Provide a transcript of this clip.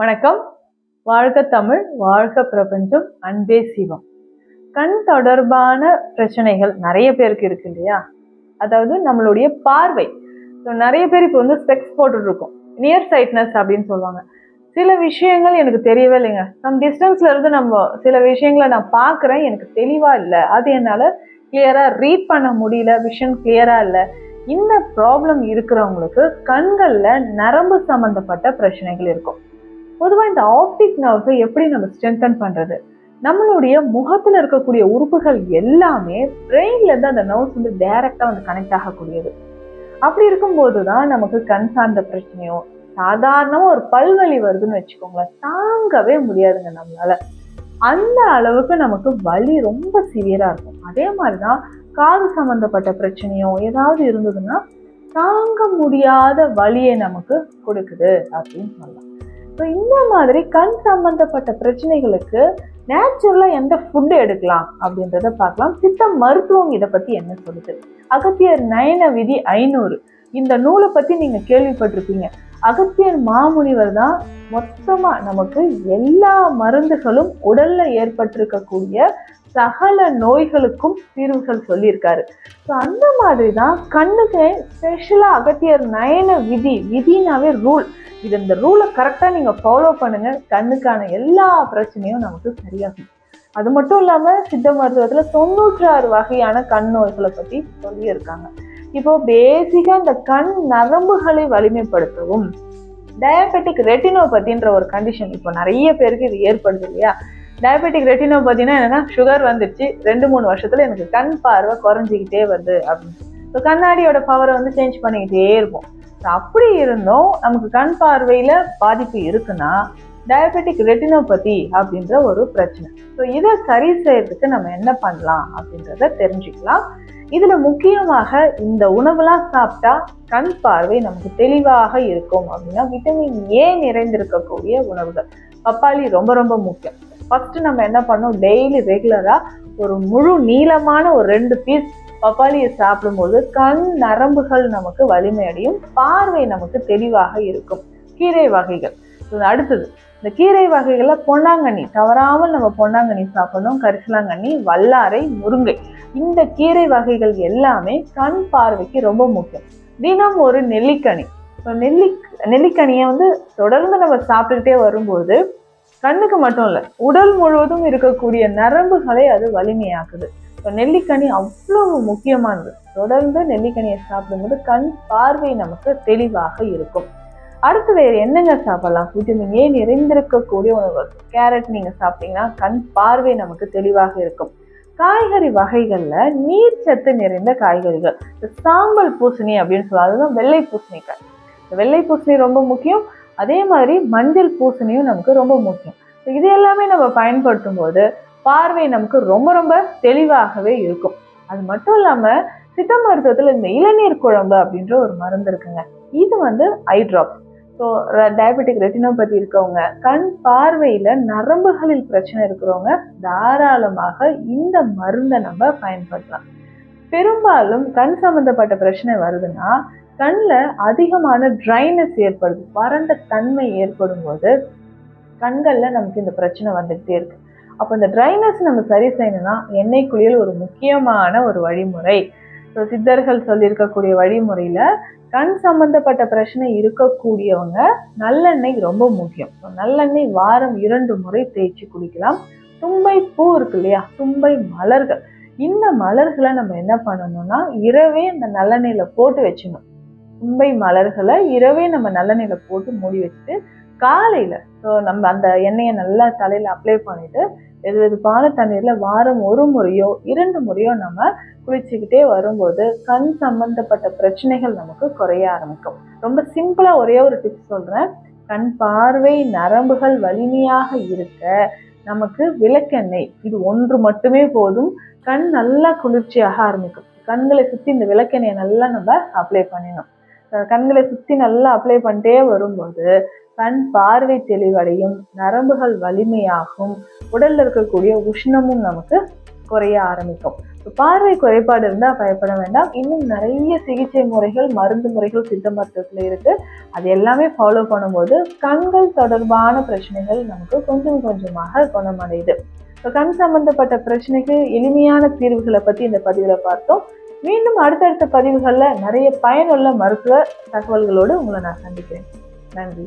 வணக்கம். வாழ்க தமிழ் வாழ்க பிரபஞ்சம் அன்பே சிவம். கண் தொடர்பான பிரச்சனைகள் நிறைய பேருக்கு இருக்கு இல்லையா? அதாவது நம்மளுடைய பார்வை. ஸோ நிறைய பேர் இப்போ வந்து ஸ்பெக்ஸ் போட்டுட்டு நியர் சைட்னஸ் அப்படின்னு சொல்லுவாங்க. சில விஷயங்கள் எனக்கு தெரியவே இல்லைங்க. நம்ம டிஸ்டன்ஸ்ல இருந்து நம்ம சில விஷயங்களை நான் பார்க்குறேன் எனக்கு தெளிவா இல்லை. அது என்னால் கிளியரா ரீட் பண்ண முடியல விஷன் கிளியரா இல்லை. இந்த ப்ராப்ளம் இருக்கிறவங்களுக்கு கண்களில் நரம்பு சம்பந்தப்பட்ட பிரச்சனைகள் இருக்கும். பொதுவாக இந்த ஆப்டிக் நர்வ்ஸை எப்படி நம்ம ஸ்ட்ரென்தன் பண்ணுறது நம்மளுடைய முகத்தில் இருக்கக்கூடிய உறுப்புகள் எல்லாமே பிரெயின்லேருந்து அந்த நர்வ்ஸ் வந்து டைரெக்டாக வந்து கனெக்ட் ஆகக்கூடியது. அப்படி இருக்கும்போது தான் நமக்கு கண் சார்ந்த பிரச்சனையோ சாதாரணமாக ஒரு பல்வலி வருதுன்னு வச்சுக்கோங்களேன் தாங்கவே முடியாதுங்க நம்மளால. அந்த அளவுக்கு நமக்கு வலி ரொம்ப சிவியராக இருக்கும். அதே மாதிரி தான் காது சம்மந்தப்பட்ட பிரச்சனையோ ஏதாவது இருந்ததுன்னா தாங்க முடியாத வலியை நமக்கு கொடுக்குது அப்படின்னு சொல்லலாம். ஸோ இந்த மாதிரி கண் சம்மந்தப்பட்ட பிரச்சனைகளுக்கு நேச்சுரலாக எந்த ஃபுட்டு எடுக்கலாம் அப்படின்றத பார்க்கலாம். சித்த மருத்துவம் இதை பற்றி என்ன சொல்லுது? அகத்தியர் நயன விதி ஐநூறு. இந்த நூலை பற்றி நீங்கள் கேள்விப்பட்டிருப்பீங்க. அகத்தியர் மாமுனிவர் தான் மொத்தமாக நமக்கு எல்லா மருந்துகளும் உடலில் ஏற்பட்டிருக்கக்கூடிய சகல நோய்களுக்கும் தீர்வுகள் சொல்லியிருக்காரு. ஸோ அந்த மாதிரி தான் கண்ணுக்கு ஸ்பெஷலாக அகத்தியர் நயன விதி விதினாவே ரூல் இது இந்த ரூலை கரெக்டாக நீங்கள் ஃபாலோ பண்ணுங்கள் கண்ணுக்கான எல்லா பிரச்சனையும் நமக்கு சரியாகும். அது மட்டும் இல்லாமல் சித்த மருத்துவத்தில் தொண்ணூற்றாறு வகையான கண் நோய்களை பற்றி சொல்லியிருக்காங்க. இப்போ பேசிக்காக இந்த கண் நரம்புகளை வலிமைப்படுத்தவும் டயபெட்டிக் ரெட்டினோபதின்ற ஒரு கண்டிஷன் இப்போ நிறைய பேருக்கு இது ஏற்படுது இல்லையா? டயபெட்டிக் ரெட்டினோபதினா என்னன்னா சுகர் வந்துடுச்சு ரெண்டு மூணு வருஷத்துல எனக்கு கண் பார்வை குறைஞ்சிக்கிட்டே வருது அப்படின்னு. இப்போ கண்ணாடியோட பவரை வந்து சேஞ்ச் பண்ணிக்கிட்டே இருப்போம். அப்படி இருந்தும் நமக்கு கண் பார்வையில் பாதிப்பு இருக்குன்னா டயபெட்டிக் ரெட்டினோபதி அப்படின்ற ஒரு பிரச்சனை. ஸோ இதை சரி செய்யறதுக்கு நம்ம என்ன பண்ணலாம் அப்படின்றத தெரிஞ்சுக்கலாம். இதுல முக்கியமாக இந்த உணவுலாம் சாப்பிட்டா கண் பார்வை நமக்கு தெளிவாக இருக்கும் அப்படின்னா விட்டமின் ஏ நிறைந்திருக்கக்கூடிய உணவுகள். பப்பாளி ரொம்ப ரொம்ப முக்கியம். ஃபஸ்ட்டு நம்ம என்ன பண்ணோம் டெய்லி ரெகுலராக ஒரு முழு நீளமான ஒரு ரெண்டு பீஸ் பப்பாளியை சாப்பிடும்போது கண் நரம்புகள் நமக்கு வலிமையடையும் பார்வை நமக்கு தெளிவாக இருக்கும். கீரை வகைகள். இது அடுத்தது. இந்த கீரை வகைகளில் பொன்னாங்கண்ணி. தவறாமல் நம்ம பொன்னாங்கண்ணி சாப்பிடணும். கரிசலாங்கண்ணி வல்லாரை முருங்கை. இந்த கீரை வகைகள் எல்லாமே கண் பார்வைக்கு ரொம்ப முக்கியம். தினம் ஒரு நெல்லிக்கனி. இப்போ நெல்லி நெல்லிக்கனியை வந்து தொடர்ந்து நம்ம சாப்பிட்டுக்கிட்டே வரும்போது கண்ணுக்கு மட்டும் இல்லை உடல் முழுவதும் இருக்கக்கூடிய நரம்புகளை அது வலிமையாக்குது. இப்போ நெல்லிக்கனி அவ்வளவு முக்கியமானது. தொடர்ந்து நெல்லிக்கனியை சாப்பிடும்போது கண் பார்வை நமக்கு தெளிவாக இருக்கும். அடுத்து வேறு என்னங்க சாப்பிடலாம்? விட்டமின் ஏ நிறைந்திருக்கக்கூடிய உணவுகள். கேரட் நீங்க சாப்பிட்டீங்கன்னா கண் பார்வை நமக்கு தெளிவாக இருக்கும். காய்கறி வகைகள்ல நீர் சத்து நிறைந்த காய்கறிகள். இந்த சாம்பல் பூசணி அப்படின்னு சொல்லுவாங்க. அதுதான் வெள்ளை பூசணிக்காய். இந்த வெள்ளை பூசணி ரொம்ப முக்கியம். அதே மாதிரி மஞ்சள் பூசணியும் நமக்கு ரொம்ப முக்கியம். இது எல்லாமே நம்ம பயன்படுத்தும் போது பார்வை நமக்கு ரொம்ப ரொம்ப தெளிவாகவே இருக்கும். அது மட்டும் இல்லாமல் சித்த மருத்துவத்தில் இந்த இளநீர் குழம்பு அப்படின்ற ஒரு மருந்து இருக்குங்க. இது வந்து eye drops so diabetic retinopathy இருக்கவங்க கண் பார்வையில் நரம்புகளில் பிரச்சனை இருக்கிறவங்க தாராளமாக இந்த மருந்தை நம்ம பயன்படுத்தலாம். பெரும்பாலும் கண் சம்மந்தப்பட்ட பிரச்சனை வருதுன்னா கண்ணில் அதிகமான ட்ரைனஸ் ஏற்படுது. வறண்ட தன்மை ஏற்படும் போது கண்களில் நமக்கு இந்த பிரச்சனை வந்துகிட்டே இருக்குது அப்போ இந்த ட்ரைனஸ் நம்ம சரி செய்யணும்னா எண்ணெய் குளியல் ஒரு முக்கியமான ஒரு வழிமுறை. ஸோ சித்தர்கள் சொல்லியிருக்கக்கூடிய வழிமுறையில் கண் சம்பந்தப்பட்ட பிரச்சனை இருக்கக்கூடியவங்க நல்லெண்ணெய் ரொம்ப முக்கியம். நல்லெண்ணெய் வாரம் இரண்டு முறை தேய்ச்சி குளிக்கலாம். தும்பை பூ இருக்கு இல்லையா? தும்பை மலர்கள். இந்த மலர்களை நம்ம என்ன பண்ணணும்னா இரவே இந்த நல்லெண்ணெயில் போட்டு வச்சிடணும் தும்பை மலர்களை இரவே நம்ம நல்லெண்ணெயில் போட்டு மூடி வச்சுட்டு காலையில ஸோ நம்ம அந்த எண்ணெயை நல்லா தலையில அப்ளை பண்ணிட்டு வெது வெதுப்பான தண்ணீர்ல வாரம் ஒரு முறையோ இரண்டு முறையோ நம்ம குளிச்சுக்கிட்டே வரும்போது கண் சம்பந்தப்பட்ட பிரச்சனைகள் நமக்கு குறைய ஆரம்பிக்கும். ரொம்ப சிம்பிளா ஒரே ஒரு டிப்ஸ் சொல்றேன். கண் பார்வை நரம்புகள் வலிமையாக இருக்க நமக்கு விளக்கெண்ணெய் இது ஒன்று மட்டுமே போதும். கண் நல்லா குளிர்ச்சியாக ஆரம்பிக்கும். கண்களை சுற்றி இந்த விளக்கெண்ணெயை நல்லா நம்ம அப்ளை பண்ணிடணும். கண்களை சுற்றி நல்லா அப்ளை பண்ணிட்டே வரும்போது கண் பார்வை தெளிவடையும் நரம்புகள் வலிமையாகும் உடலில் இருக்கக்கூடிய உஷ்ணமும் நமக்கு குறைய ஆரம்பிக்கும். பார்வை குறைபாடு இருந்தால் பயப்பட வேண்டாம். இன்னும் நிறைய சிகிச்சை முறைகள் மருந்து முறைகள் சித்த மருத்துவத்தில் இருக்கு. அது எல்லாமே ஃபாலோ பண்ணும்போது கண்கள் தொடர்பான பிரச்சனைகள் நமக்கு கொஞ்சம் கொஞ்சமாக குணமடையுது. இப்போ கண் சம்பந்தப்பட்ட பிரச்சனைக்கு எளிமையான தீர்வுகளை பற்றி இந்த பதிவில் பார்த்தோம். மீண்டும் அடுத்தடுத்த பதிவுகளில் நிறைய பயனுள்ள மருத்துவ தகவல்களோடு உங்களை நான் சந்திக்கிறேன். நன்றி.